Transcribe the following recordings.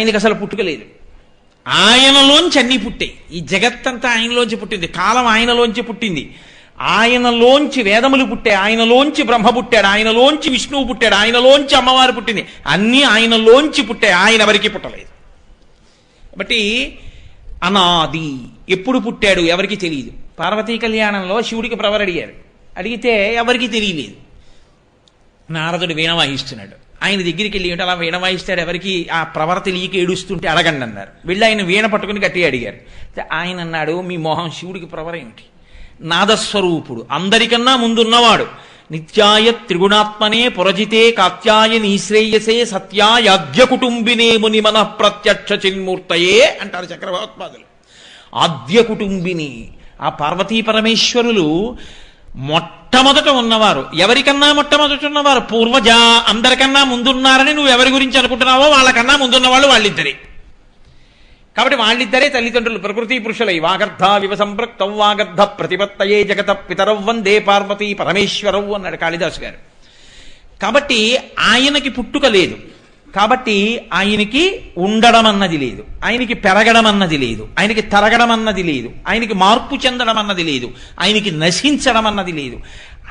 ఆయనకి అసలు పుట్టుకలేదు ఆయనలోంచి అన్నీ పుట్టాయి. ఈ జగత్తంతా ఆయనలోంచి పుట్టింది. కాలం ఆయనలోంచి పుట్టింది. ఆయనలోంచి వేదములు పుట్టాయి. ఆయనలోంచి బ్రహ్మ పుట్టాడు. ఆయనలోంచి విష్ణువు పుట్టాడు. ఆయనలోంచి అమ్మవారు పుట్టింది. అన్నీ ఆయనలోంచి పుట్టాయి. ఆయన ఎవరికి పుట్టలేదు. కాబట్టి అనాది ఎప్పుడు పుట్టాడు ఎవరికి తెలియదు. పార్వతీ కళ్యాణంలో శివుడికి ప్రవర అడిగారు అడిగితే ఎవరికి తెలియలేదు. నారదుడు వీణ వాయిస్తున్నాడు. ఆయన దగ్గరికి వెళ్ళి ఏంటి అలా వీణ వాయిస్తాడు ఎవరికి? ఆ ప్రవర లీకి ఏడుస్తుంటే అడగండి అన్నారు. వెళ్ళి ఆయన వీణ పట్టుకుని గట్టి అడిగారు. ఆయన అన్నాడు మీ మొహం శివుడికి ప్రవర ఏమిటి? నాదస్వరూపుడు అందరికన్నా ముందున్నవాడు. నిత్యాయ త్రిగుణాత్మనే పురజితే కాత్యాయ నీశ్రేయసే సత్యాయాద్య కుటుంబినే ముని మన ప్రత్యక్ష చిన్మూర్తయే అంటారు చక్రభగవత్పాదులు ఆద్య కుటుంబిని. ఆ పార్వతీ పరమేశ్వరులు మొట్టమొదట ఉన్నవారు. ఎవరికన్నా మొట్టమొదట ఉన్నవారు. పూర్వజ అందరికన్నా ముందున్నారని నువ్వు ఎవరి గురించి అనుకుంటున్నావో వాళ్ళకన్నా ముందున్న వాళ్ళు వాళ్ళిద్దరే. కాబట్టి వాళ్ళిద్దరే తల్లిదండ్రులు. ప్రకృతి పురుషులై వాగర్ధ వివ సంపృక్తం వాగర్ధ ప్రతిపత్తయే జగత పితరవ్ వందే పార్వతీ పరమేశ్వరవు అన్నాడు కాళిదాసు గారు. కాబట్టి ఆయనకి పుట్టుక లేదు. కాబట్టి ఆయనకి ఉండడం అన్నది లేదు. ఆయనకి పెరగడం అన్నది లేదు. ఆయనకి తరగడం అన్నది లేదు. ఆయనకి మార్పు చెందడం అన్నది లేదు. ఆయనకి నశించడం అన్నది లేదు.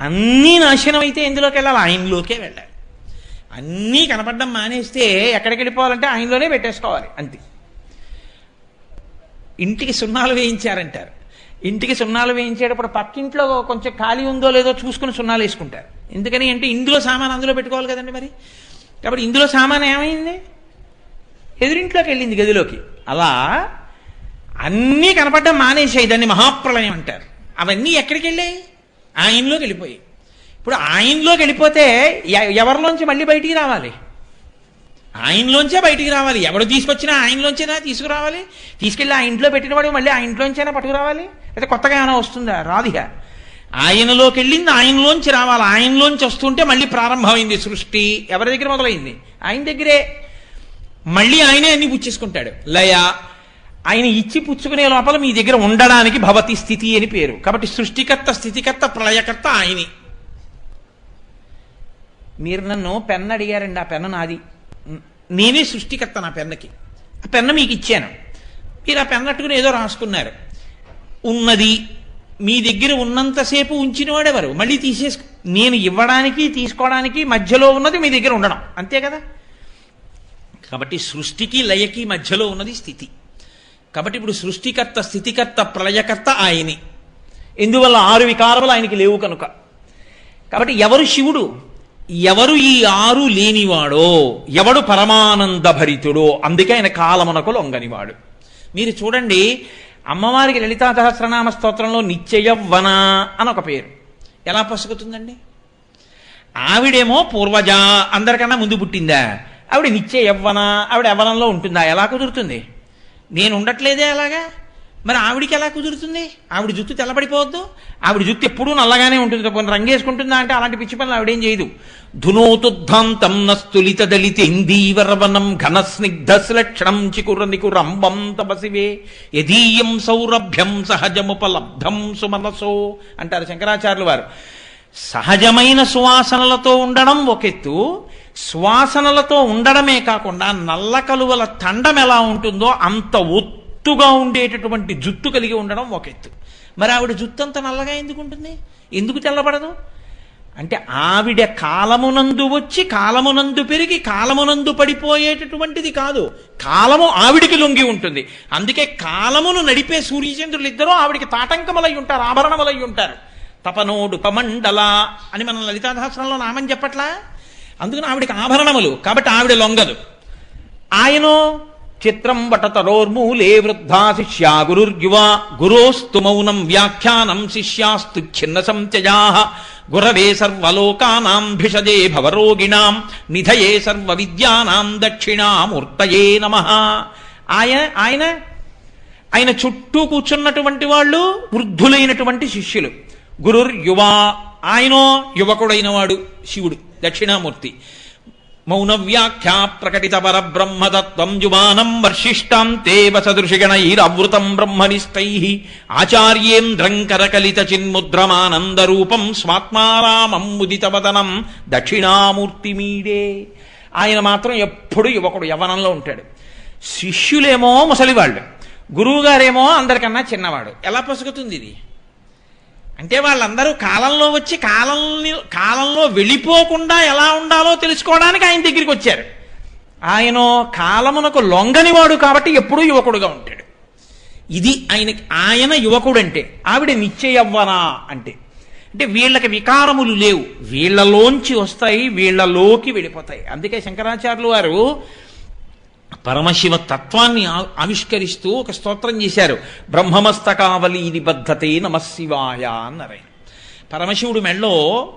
అన్నీ నాశనం అయితే ఎందులోకి వెళ్ళాలి? ఆయనలోకే వెళ్ళాలి. అన్నీ కనపడడం మానేస్తే ఎక్కడికి వెళ్ళిపోవాలంటే ఆయనలోనే పెట్టేసుకోవాలి. అంతే. ఇంటికి సున్నాలు వేయించారంటారు. ఇంటికి సున్నాలు వేయించేటప్పుడు పక్కింట్లో కొంచెం ఖాళీ ఉందో లేదో చూసుకుని సున్నాలు వేసుకుంటారు. ఎందుకని అంటే ఇందులో సామాన్ అందులో పెట్టుకోవాలి కదండి మరి? కాబట్టి ఇందులో సామాన్ ఏమైంది? ఎదురింట్లోకి వెళ్ళింది గదిలోకి. అలా అన్నీ కనపడడం మానేసాయి దాన్ని మహాప్రళయం అంటారు. అవన్నీ ఎక్కడికి వెళ్ళాయి? ఆయనలోకి వెళ్ళిపోయాయి. ఇప్పుడు ఆయనలోకి వెళ్ళిపోతే ఎవరిలోంచి మళ్ళీ బయటికి రావాలి? ఆయనలోంచే బయటికి రావాలి. ఎవడు తీసుకొచ్చినా ఆయనలోంచేనా తీసుకురావాలి? తీసుకెళ్ళి ఆ ఇంట్లో పెట్టినవాడు మళ్ళీ ఆ ఇంట్లోంచైనా పట్టుకురావాలి? అయితే కొత్తగా ఏమైనా వస్తుందా? రాదిగా ఆయనలోకి వెళ్ళింది ఆయనలోంచి రావాలి. ఆయనలోంచి వస్తుంటే మళ్ళీ ప్రారంభమైంది సృష్టి. ఎవరి దగ్గర మొదలైంది? ఆయన దగ్గరే. మళ్ళీ ఆయనే అన్ని పుచ్చేసుకుంటాడు. లయ ఆయన ఇచ్చి పుచ్చుకునే లోపల మీ దగ్గర ఉండడానికి భవతి స్థితి అని పేరు. కాబట్టి సృష్టికర్త స్థితికర్త ప్రళయకర్త ఆయనే. మీరు నన్ను పెన్ను అడిగారండి. ఆ పెన్ను నాది. నేనే సృష్టికర్త నా పెన్నకి. ఆ పెన్ను మీకు ఇచ్చాను. మీరు ఆ పెన్ను అట్టుకుని ఏదో రాసుకున్నారు. ఉన్నది మీ దగ్గర ఉన్నంతసేపు ఉంచినవాడెవరు మళ్ళీ తీసేసు నేను ఇవ్వడానికి తీసుకోవడానికి మధ్యలో ఉన్నది మీ దగ్గర ఉండడం. అంతే కదా? కాబట్టి సృష్టికి లయకి మధ్యలో ఉన్నది స్థితి. కాబట్టి ఇప్పుడు సృష్టికర్త స్థితికర్త ప్రళయకర్త ఆయనే. ఎందువల్ల ఆరు వికారములు ఆయనకి లేవు కనుక? కాబట్టి ఎవరు శివుడు? ఎవరు ఈ ఆరు లేనివాడో? ఎవడు పరమానంద భరితుడో అందుకే ఆయన కాలమునకు లొంగనివాడు. మీరు చూడండి అమ్మవారికి లలితా సహస్రనామ స్తోత్రంలో నిత్యయవ్వన అని ఒక పేరు. ఎలా పసుకుతుందండి? ఆవిడేమో పూర్వజ అందరికన్నా ముందు పుట్టిందా? ఆవిడ నిత్య యవ్వన ఆవిడ యవ్వనంలో ఉంటుందా? ఎలా కుదురుతుంది? నేను ఉండట్లేదే అలాగా? మరి ఆవిడికి ఎలా కుదురుతుంది? ఆవిడ జుత్తు తెల్లబడిపోవద్దు. ఆవిడ జుత్తు ఎప్పుడూ నల్లగానే ఉంటుంది. కొన్ని రంగేసుకుంటుందా అంటే అలాంటి పిచ్చి పనులు ఆవిడేం చేయదు. ధునోతుద్ధాంతం నస్తులిత దళిత ఇందీవరవనం ఘన స్నిగ్ధ శ్లక్షణం చికుర నికురంబం తపసివే. యదీయం సౌరభ్యం సహజముపలబ్ధం సుమనసో అంటారు శంకరాచార్యులు వారు. సహజమైన సువాసనలతో ఉండడం ఒక ఎత్తు సువాసనలతో ఉండడమే కాకుండా నల్ల కలువల తండం ఎలా ఉంటుందో అంత ఒత్తుగా ఉండేటటువంటి జుట్టు కలిగి ఉండడం ఒక ఎత్తు. మరి ఆవిడ జుట్టు అంత నల్లగా ఎందుకు ఉంటుంది? ఎందుకు తెల్లబడదు? అంటే ఆవిడ కాలమునందు వచ్చి కాలమునందు పెరిగి కాలమునందు పడిపోయేటటువంటిది కాదు. కాలము ఆవిడికి లొంగి ఉంటుంది. అందుకే కాలమును నడిపే సూర్యచంద్రులు ఇద్దరూ ఆవిడికి తాటంకములై ఉంటారు ఆభరణములై ఉంటారు. తపనోడు పమండల అని మనం లలితాదాసనంలో నామని చెప్పట్లా? అందుకని ఆవిడికి ఆభరణములు. కాబట్టి ఆవిడ లొంగదు. ఆయనో చిత్రం వటతరోర్మూలే వృద్ధా శిష్యా గురుర్యువా. గురోస్తు మౌనం వ్యాఖ్యానం శిష్యాస్తు ఛిన్న సంత్యజా గురవే సర్వలోకానాం భిషజే భవరోగిణాం. నిధయే సర్వ విద్యానాం దక్షిణామూర్తయే నమ. ఆయన ఆయన ఆయన చుట్టూ కూర్చున్నటువంటి వాళ్ళు వృద్ధులైనటువంటి శిష్యులు. గురుర్యువా ఆయనో యువకుడైన వాడు శివుడు దక్షిణామూర్తి. మౌనవ్యాఖ్యా ప్రకటిత పరబ్రహ్మతత్వం జుమానం వర్షిష్టాం తే వసదృషిగణైరవృతం బ్రహ్మనిష్టై ఆచార్యేంద్రం కరకలిత చిన్ముద్రమానందరూపం స్వాత్మారామం ముదితవదనం దక్షిణామూర్తి మీడే ఆయన మాత్రం ఎప్పుడు యువకుడు యవనంలో ఉంటాడు. శిష్యులేమో ముసలివాళ్ళు గురువుగారేమో అందరికన్నా చిన్నవాడు. ఎలా పసుగుతుంది ఇది? అంటే వాళ్ళందరూ కాలంలో వచ్చి కాలంని కాలంలో వెళ్ళిపోకుండా ఎలా ఉండాలో తెలుసుకోవడానికి ఆయన దగ్గరికి వచ్చారు. ఆయన కాలమునకు లొంగనివాడు కాబట్టి ఎప్పుడూ యువకుడుగా ఉంటాడు. ఇది ఆయనకి ఆయన యువకుడంటే ఆవిడ నిశ్చయవ్వనా అంటే. అంటే వీళ్ళకి వికారములు లేవు. వీళ్ళలోంచి వస్తాయి వీళ్ళలోకి వెళ్ళిపోతాయి. అందుకే శంకరాచార్యులు వారు పరమశివ తత్వాన్ని ఆవిష్కరిస్తూ ఒక స్తోత్రం చేశారు. బ్రహ్మమస్తకావలి నిబద్ధతే నమశివాయ అన్నారు పరమశివుడు మెళ్ళో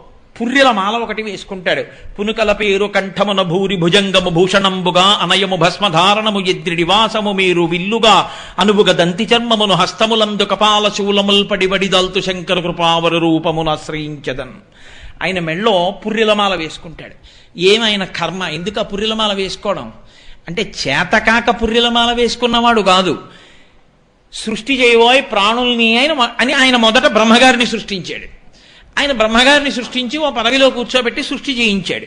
పుర్రెల మాల ఒకటి వేసుకుంటాడు. పునుకల పేరు కంఠమున భూరి భుజంగము భూషణంబుగా అనయము భస్మధారణము ఎద్రిడి వాసము మీరు విల్లుగా అనుబుగ దంతి చర్మమును హస్తములందు కపాల శూలముల్ పడి వడిదల్తు శంకర కృపావర రూపమును ఆశ్రయించదన్ ఆయన మెళ్ళో పుర్రెలమాల వేసుకుంటాడు. ఏమైనా కర్మ? ఎందుకు ఆ పుర్రెలమాల వేసుకోవడం? అంటే చేతకాక పుర్రెలమాల వేసుకున్నవాడు కాదు. సృష్టి చేయబోయ్ ప్రాణుల్ని ఆయన అని ఆయన మొదట బ్రహ్మగారిని సృష్టించాడు. ఆయన బ్రహ్మగారిని సృష్టించి ఓ పదవిలో కూర్చోబెట్టి సృష్టి చేయించాడు.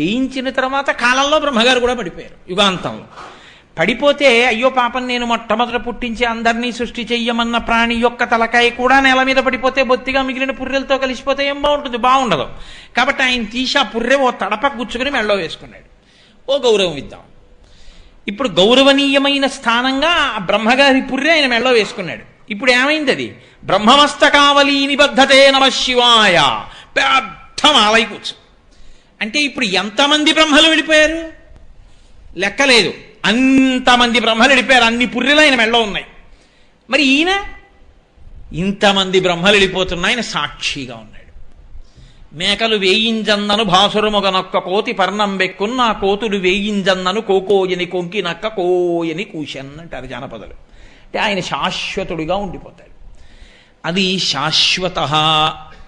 చేయించిన తర్వాత కాలంలో బ్రహ్మగారు కూడా పడిపోయారు యుగాంతంలో. పడిపోతే అయ్యో పాపం నేను మొట్టమొదట పుట్టించి అందరినీ సృష్టి చెయ్యమన్న ప్రాణి యొక్క తలకాయ కూడా నేల మీద పడిపోతే బొత్తిగా మిగిలిన పుర్రెలతో కలిసిపోతే ఏం బాగుంటుంది? బాగుండదు. కాబట్టి ఆయన తీసి ఆ పుర్రె ఓ తడప గుచ్చుకుని మెళ్ళో వేసుకున్నాడు. ఓ గౌరవం ఇద్దాం. ఇప్పుడు గౌరవనీయమైన స్థానంగా ఆ బ్రహ్మగారి పుర్రె ఆయన మెళ్ళో వేసుకున్నాడు. ఇప్పుడు ఏమైంది అది బ్రహ్మమస్తకావలి నిబద్ధతే నమ శివాయ. పెద్ద మాలై కూర్చు. అంటే ఇప్పుడు ఎంతమంది బ్రహ్మలు వెళ్ళిపోయారు లెక్కలేదు. అంతమంది బ్రహ్మలు వెళ్ళిపోయారు అన్ని పుర్రెలు ఆయన మెళ్ళో ఉన్నాయి. మరి ఈయన? ఇంతమంది బ్రహ్మలు వెళ్ళిపోతున్నా ఆయన సాక్షిగా ఉన్నాడు. మేకలు వేయింజన్నను భాసురముగనొక్క కోతి పర్ణం బెక్కున్న కోతులు వేయింజన్నను కోకోయని కొంకి నక్క కోయని కూషన్ అంటారు జానపదలు. అంటే ఆయన శాశ్వతుడిగా ఉండిపోతాడు. అది శాశ్వత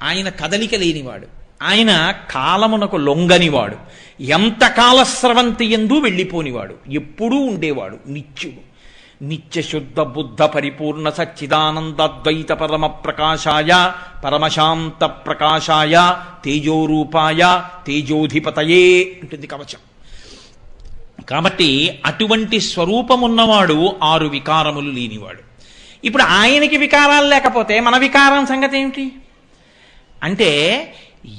ఆయన కదలిక లేనివాడు. ఆయన కాలమునకు లొంగనివాడు. ఎంత కాలస్రవంతి ఎందు వెళ్ళిపోనివాడు. ఎప్పుడూ ఉండేవాడు. నిత్యుడు. నిత్యశుద్ధ బుద్ధ పరిపూర్ణ సచ్చిదానందద్వైత పరమ ప్రకాశాయ పరమశాంత ప్రకాశాయ తేజోరూపాయ తేజోధిపతయే ఉంటుంది కవచం. కాబట్టి అటువంటి స్వరూపమున్నవాడు ఆరు వికారములు లేనివాడు. ఇప్పుడు ఆయనకి వికారాలు లేకపోతే మన వికారం సంగతి ఏమిటి? అంటే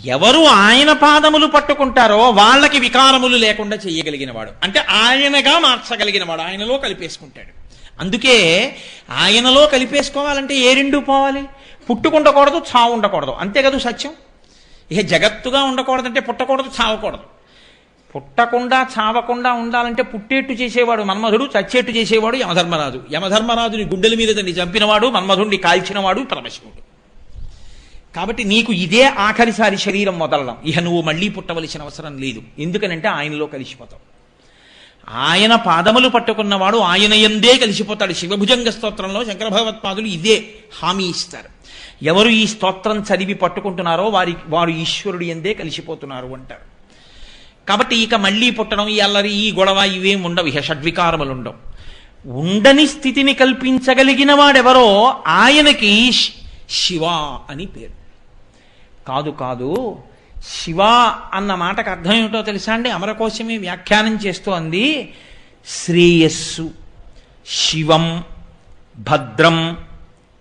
ఎవరు ఆయన పాదములు పట్టుకుంటారో వాళ్ళకి వికారములు లేకుండా చేయగలిగినవాడు. అంటే ఆయనగా మార్చగలిగినవాడు ఆయనలో కలిపేసుకుంటాడు. అందుకే ఆయనలో కలిపేసుకోవాలంటే ఏ రెండు పోవాలి? పుట్టుకుండకూడదు చావు ఉండకూడదు అంతే కదా సత్యం? ఇక జగత్తుగా ఉండకూడదంటే పుట్టకూడదు చావకూడదు. పుట్టకుండా చావకుండా ఉండాలంటే పుట్టేట్టు చేసేవాడు మన్మధుడు చచ్చేట్టు చేసేవాడు యమధర్మరాజు. యమధర్మరాజుని గుండెల మీద తండ్రి చంపినవాడు మన్మధుడిని కాల్చినవాడు పరమశివుడు. కాబట్టి నీకు ఇదే ఆఖరిసారి శరీరం మొదలడం. ఇహ నువ్వు మళ్ళీ పుట్టవలసిన అవసరం లేదు. ఎందుకనంటే ఆయనలో కలిసిపోతావు. ఆయన పాదములు పట్టుకున్నవాడు ఆయన ఎందే కలిసిపోతాడు. శివభుజంగ స్తోత్రంలో శంకర భగవత్పాదులు ఇదే హామీ ఇస్తారు. ఎవరు ఈ స్తోత్రం చదివి పట్టుకుంటున్నారో వారి వారు ఈశ్వరుడు ఎందే కలిసిపోతున్నారు అంటారు. కాబట్టి ఇక మళ్ళీ పుట్టడం ఈ అల్లరి ఈ గొడవ ఇవేం ఉండవు షడ్వికారములు ఉండవు. ఉండని స్థితిని కల్పించగలిగిన వాడెవరో ఆయనకి శివ అని పేరు. కాదు కాదు శివ అన్న మాటకు అర్థం ఏమిటో తెలుసా అండి? అమరకోశమే వ్యాఖ్యానం చేస్తూ అంది శ్రేయస్సు. శివం భద్రం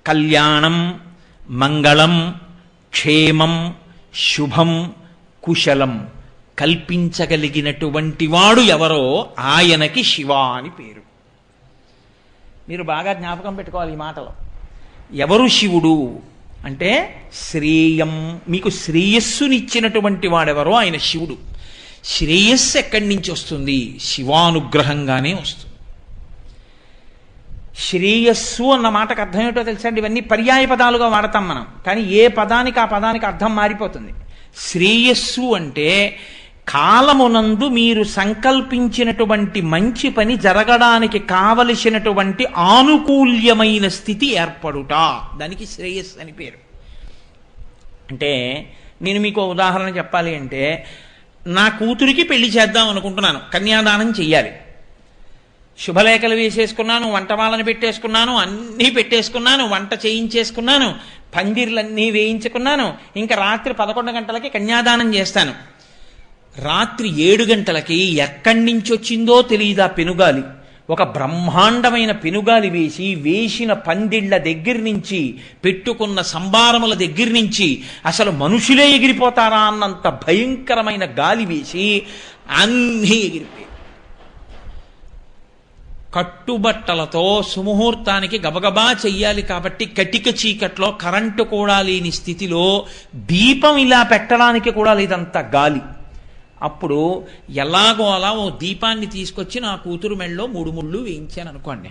కళ్యాణం మంగళం క్షేమం శుభం కుశలం. కల్పించగలిగినటువంటి వాడు ఎవరో ఆయనకి శివ అని పేరు. మీరు బాగా జ్ఞాపకం పెట్టుకోవాలి ఈ మాటలో. ఎవరు శివుడు? అంటే శ్రేయం మీకు శ్రేయస్సునిచ్చినటువంటి వాడెవరో ఆయన శివుడు. శ్రేయస్సు ఎక్కడి నుంచి వస్తుంది? శివానుగ్రహంగానే వస్తుంది. శ్రేయస్సు అన్న మాటకు అర్థం ఏమిటో తెలుసండి ఇవన్నీ పర్యాయ పదాలుగా వాడతాం మనం. కానీ ఏ పదానికి ఆ పదానికి అర్థం మారిపోతుంది? శ్రేయస్సు అంటే కాలమునందు మీరు సంకల్పించినటువంటి మంచి పని జరగడానికి కావలసినటువంటి ఆనుకూల్యమైన స్థితి ఏర్పడుట. దానికి శ్రేయస్ అని పేరు. అంటే నేను మీకు ఉదాహరణ చెప్పాలి అంటే నా కూతురికి పెళ్ళి చేద్దాం అనుకుంటున్నాను. కన్యాదానం చెయ్యాలి. శుభలేఖలు వేసేసుకున్నాను వంటవాళ్ళని పెట్టేసుకున్నాను అన్నీ పెట్టేసుకున్నాను వంట చేయించేసుకున్నాను పందిర్లన్నీ వేయించుకున్నాను ఇంకా రాత్రి పదకొండు గంటలకి కన్యాదానం చేస్తాను. రాత్రి ఏడు గంటలకి ఎక్కడి నుంచి వచ్చిందో తెలియదు ఆ పెనుగాలి. ఒక బ్రహ్మాండమైన పెనుగాలి వేసి వేసిన పందిళ్ళ దగ్గర నుంచి పెట్టుకున్న సంబారముల దగ్గర నుంచి అసలు మనుషులే ఎగిరిపోతారా అన్నంత భయంకరమైన గాలి వేసి అన్నీ ఎగిరిపోయాయి. కట్టుబట్టలతో సుముహూర్తానికి గబగబా చెయ్యాలి కాబట్టి కటిక చీకట్లో కరెంటు కూడా లేని స్థితిలో దీపం ఇలా పెట్టడానికి కూడా లేదంత గాలి. అప్పుడు ఎలాగో అలా ఓ దీపాన్ని తీసుకొచ్చి నా కూతురు మెళ్ళలో మూడు ముళ్ళు వేయించాను అనుకోండి.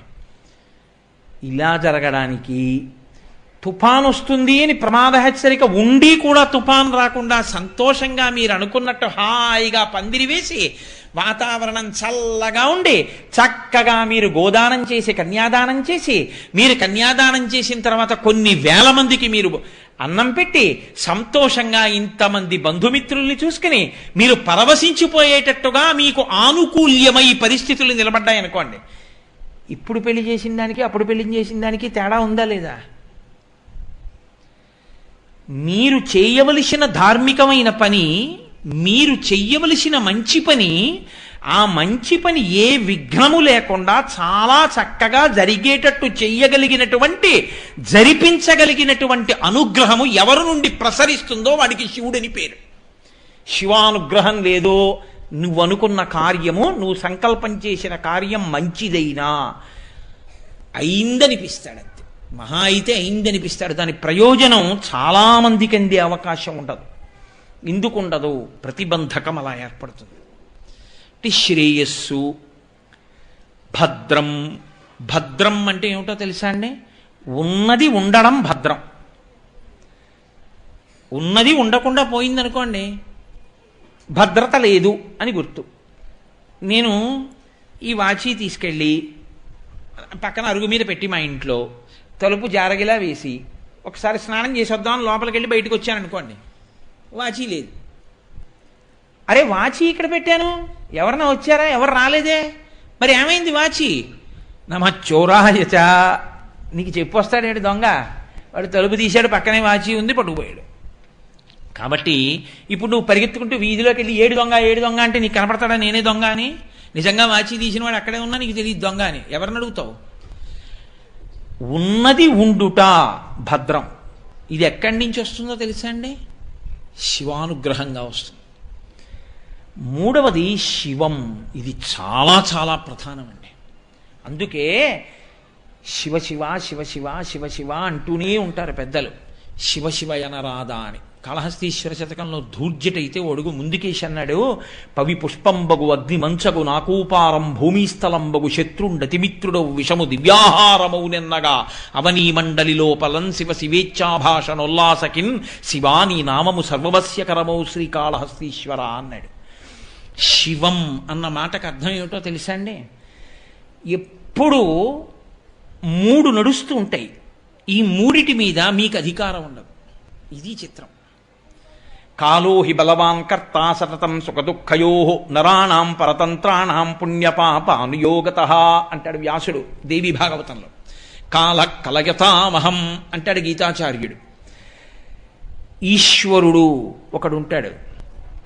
ఇలా జరగడానికి తుఫాన్ వస్తుంది అని ప్రమాద హెచ్చరిక ఉండి కూడా తుఫాన్ రాకుండా సంతోషంగా మీరు అనుకున్నట్టు హాయిగా పందిరి వేసి వాతావరణం చల్లగా ఉండి చక్కగా మీరు గోదానం చేసి కన్యాదానం చేసి మీరు కన్యాదానం చేసిన తర్వాత కొన్ని వేల మందికి మీరు అన్నం పెట్టి సంతోషంగా ఇంతమంది బంధుమిత్రుల్ని చూసుకుని మీరు పరవశించిపోయేటట్టుగా మీకు ఆనుకూల్యమై పరిస్థితులు నిలబడ్డాయనుకోండి ఇప్పుడు పెళ్ళి చేసిన దానికి అప్పుడు పెళ్ళి చేసిన దానికి తేడా ఉందా లేదా? మీరు చేయవలసిన ధార్మికమైన పని మీరు చెయ్యవలసిన మంచి పని ఆ మంచి పని ఏ విఘ్నము లేకుండా చాలా చక్కగా జరిగేటట్టు చెయ్యగలిగినటువంటి జరిపించగలిగినటువంటి అనుగ్రహము ఎవరి నుండి ప్రసరిస్తుందో వాడికి శివుడని పేరు. శివానుగ్రహం లేదో నువ్వు అనుకున్న కార్యము నువ్వు సంకల్పం చేసిన కార్యం మంచిదైనా అయిందనిపిస్తాడు అంతే మహా అయితే అయిందనిపిస్తాడు. దాని ప్రయోజనం చాలామందికి అందే అవకాశం ఉండదు. ఎందుకు ఉండదు ప్రతిబంధకం అలా ఏర్పడుతుంది. అంటే శ్రేయస్సు. భద్రం. భద్రం అంటే ఏమిటో తెలుసా అండి? ఉన్నది ఉండడం భద్రం. ఉన్నది ఉండకుండా పోయిందనుకోండి భద్రత లేదు అని గుర్తు. నేను ఈ వాచి తీసుకెళ్ళి పక్కన అరుగు మీద పెట్టి మా ఇంట్లో తలుపు జారగిలా వేసి ఒకసారి స్నానం చేసి వద్దామని లోపలికి వెళ్ళి బయటకు వచ్చాను అనుకోండి వాచి లేదు. అరే వాచి ఇక్కడ పెట్టాను. ఎవరన్నా వచ్చారా? ఎవరు రాలేదే? మరి ఏమైంది వాచి? నమ చోరాయచ నీకు చెప్పొస్తాడేడు దొంగ? వాడు తలుపు తీశాడు పక్కనే వాచి ఉంది పట్టుకుపోయాడు. కాబట్టి ఇప్పుడు నువ్వు పరిగెత్తుకుంటూ వీధిలోకి వెళ్ళి ఏడు దొంగ ఏడు దొంగ అంటే నీకు కనపడతాడా? నేనే దొంగ అని? నిజంగా వాచి తీసిన వాడు అక్కడే ఉన్నా నీకు తెలియదు దొంగ అని. ఎవరిని అడుగుతావు? ఉన్నది ఉండుట భద్రం. ఇది ఎక్కడి నుంచి వస్తుందో తెలుసా అండి? శివానుగ్రహంగా వస్తుంది. మూడవది శివం. ఇది చాలా చాలా ప్రధానమండి. అందుకే శివ శివ శివ శివ శివ శివ అంటూనే ఉంటారు పెద్దలు. శివ శివ ఎనరాదా అని. కాళహస్తీశ్వర శతకంలో ధూర్జటైతే ఒడుగు ముందుకేసన్నాడు పవి పుష్పంబగు అగ్ని మంచగు నాకూపారం భూమిస్థలంబగు శత్రుండతిమిత్రుడవు విషము దివ్యాహారమౌ నిన్నగా. అవనీ మండలిలో పలన్ శివ శివేచ్ఛాభాషణోల్లాసకిన్ శివాని నామము సర్వవస్యకరమౌ శ్రీకాళహస్తీశ్వర అన్నాడు. శివం అన్న మాటకు అర్థం ఏమిటో తెలుసా అండి? ఎప్పుడు మూడు నడుస్తూ ఉంటాయి. ఈ మూడిటి మీద మీకు అధికారం ఉండదు. ఇది చిత్రం. కాలో హి బలవాన్ కర్త సతతం సుఖదుఃఖయో నరాణాం పరతంత్రాణాం పుణ్యపాపానుయోగత అంటాడు వ్యాసుడు దేవి భాగవతంలో. కాల కలయతామహం అంటాడు గీతాచార్యుడు. ఈశ్వరుడు ఒకడుంటాడు.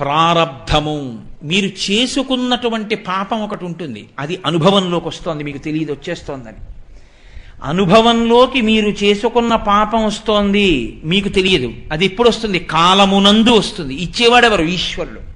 ప్రారబ్ధము మీరు చేసుకున్నటువంటి పాపం ఒకటి ఉంటుంది. అది అనుభవంలోకి వస్తోంది మీకు తెలియదు వచ్చేస్తోందని. అనుభవంలోకి మీరు చేసుకున్న పాపం వస్తోంది మీకు తెలియదు. అది ఎప్పుడు వస్తుంది? కాలమునందు వస్తుంది. ఇచ్చేవాడెవరు? ఈశ్వరుడు.